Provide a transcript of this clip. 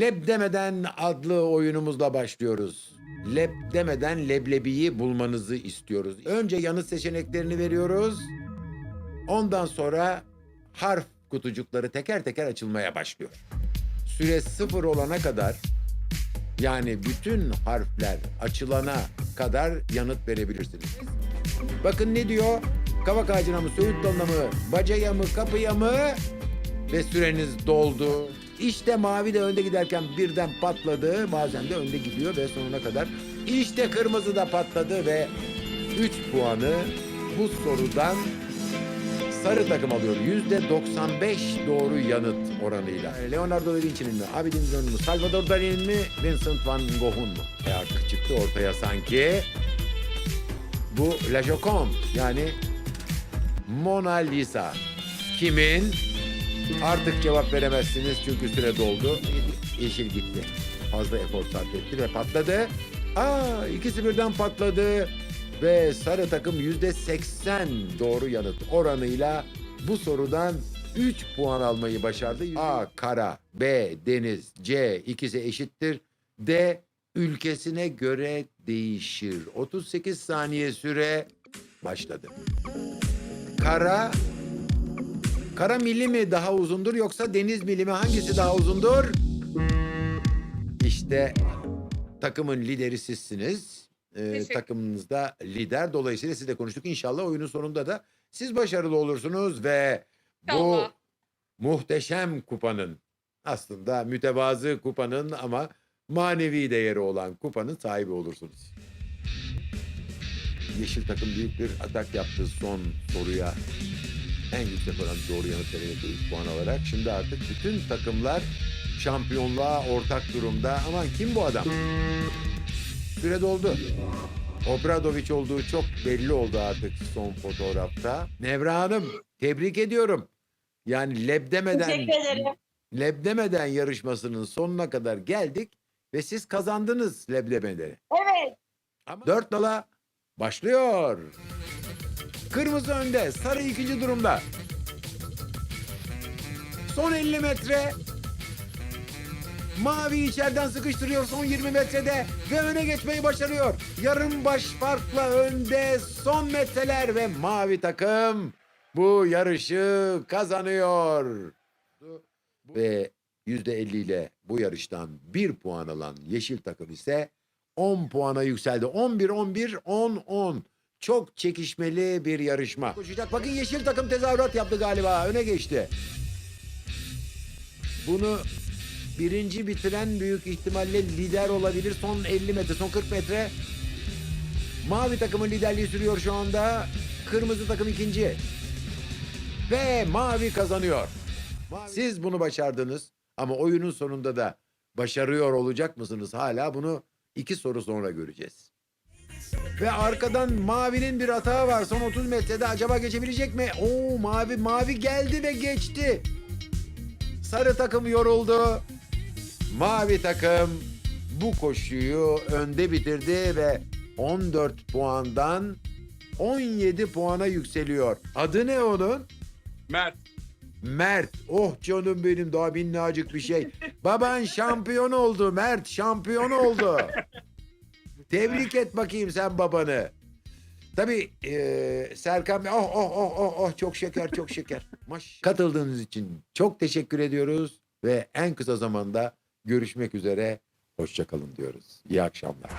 Leb demeden adlı oyunumuzla başlıyoruz. Leb demeden leblebiyi bulmanızı istiyoruz. Önce yanıt seçeneklerini veriyoruz. Ondan sonra harf kutucukları teker teker açılmaya başlıyor. Süre sıfır olana kadar yani bütün harfler açılana kadar yanıt verebilirsiniz. Bakın ne diyor? Kavak ağacına mı, söğüt dalına mı, bacaya mı, kapıya mı? Ve süreniz doldu. İşte mavi de önde giderken birden patladı. Bazen de önde gidiyor ve sonuna kadar. İşte kırmızı da patladı ve 3 puanı bu sorudan sarı takım alıyor. Yüzde 95 doğru yanıt oranıyla. Leonardo da Vinci'nin mi, Abidin Dön'ün mü, Salvador Dali'nin mi, Vincent van Gogh'un mu? E artık çıktı ortaya sanki. Bu La Joconde yani Mona Lisa. Kimin? Artık cevap veremezsiniz çünkü süre doldu. Yeşil gitti. Fazla efor sarf etti ve patladı. Aa ikisi birden patladı. Ve sarı takım yüzde 80 doğru yanıt oranıyla bu sorudan 3 puan almayı başardı. A. Kara. B. Deniz. C. ikisi eşittir. D. Ülkesine göre değişir. 38 saniye süre başladı. Kara Kara mili mi daha uzundur yoksa deniz mili mi hangisi daha uzundur? İşte takımın lideri sizsiniz. Ee, Teşekkür- takımınızda lider. Dolayısıyla sizle konuştuk. İnşallah oyunun sonunda da siz başarılı olursunuz ve bu İnşallah. muhteşem kupanın aslında mütevazı kupanın ama manevi değeri olan kupanın sahibi olursunuz. Yeşil takım büyük bir atak yaptı son soruya. En yüksek oran doğru yanıt vererek 3 puan alarak. Şimdi artık bütün takımlar şampiyonluğa ortak durumda. Aman kim bu adam? Süre doldu. Obradoviç olduğu çok belli oldu artık son fotoğrafta. Nevra Hanım tebrik ediyorum. Yani leb demeden, leb demeden yarışmasının sonuna kadar geldik ve siz kazandınız leblemeleri. Evet. Ama dört nala başlıyor. Kırmızı önde, sarı ikinci durumda. Son 50 metre. Mavi içeriden sıkıştırıyor son 20 metrede ve öne geçmeyi başarıyor. Yarım baş farkla önde son metreler ve mavi takım bu yarışı kazanıyor. Ve %50 ile bu yarıştan 1 puan alan yeşil takım ise 10 puana yükseldi. 11 11 10 10. Çok çekişmeli bir yarışma. Koşacak. Bakın yeşil takım tezahürat yaptı galiba. Öne geçti. Bunu birinci bitiren büyük ihtimalle lider olabilir. Son 50 metre, son 40 metre. Mavi takımın liderliği sürüyor şu anda. Kırmızı takım ikinci. Ve mavi kazanıyor. Siz bunu başardınız ama oyunun sonunda da başarıyor olacak mısınız hala bunu iki soru sonra göreceğiz. Ve arkadan mavinin bir hata var. Son 30 metrede acaba geçebilecek mi? Oo mavi mavi geldi ve geçti. Sarı takım yoruldu. Mavi takım bu koşuyu önde bitirdi ve 14 puandan 17 puana yükseliyor. Adı ne onun? Mert. Mert. Oh canım benim daha minnacık bir şey. Baban şampiyon oldu Mert şampiyon oldu. Tebrik et bakayım sen babanı. Tabii eee, Serkan Bey oh oh oh oh oh çok şeker çok şeker. Maş. Katıldığınız için çok teşekkür ediyoruz ve en kısa zamanda görüşmek üzere. Hoşçakalın diyoruz. İyi akşamlar.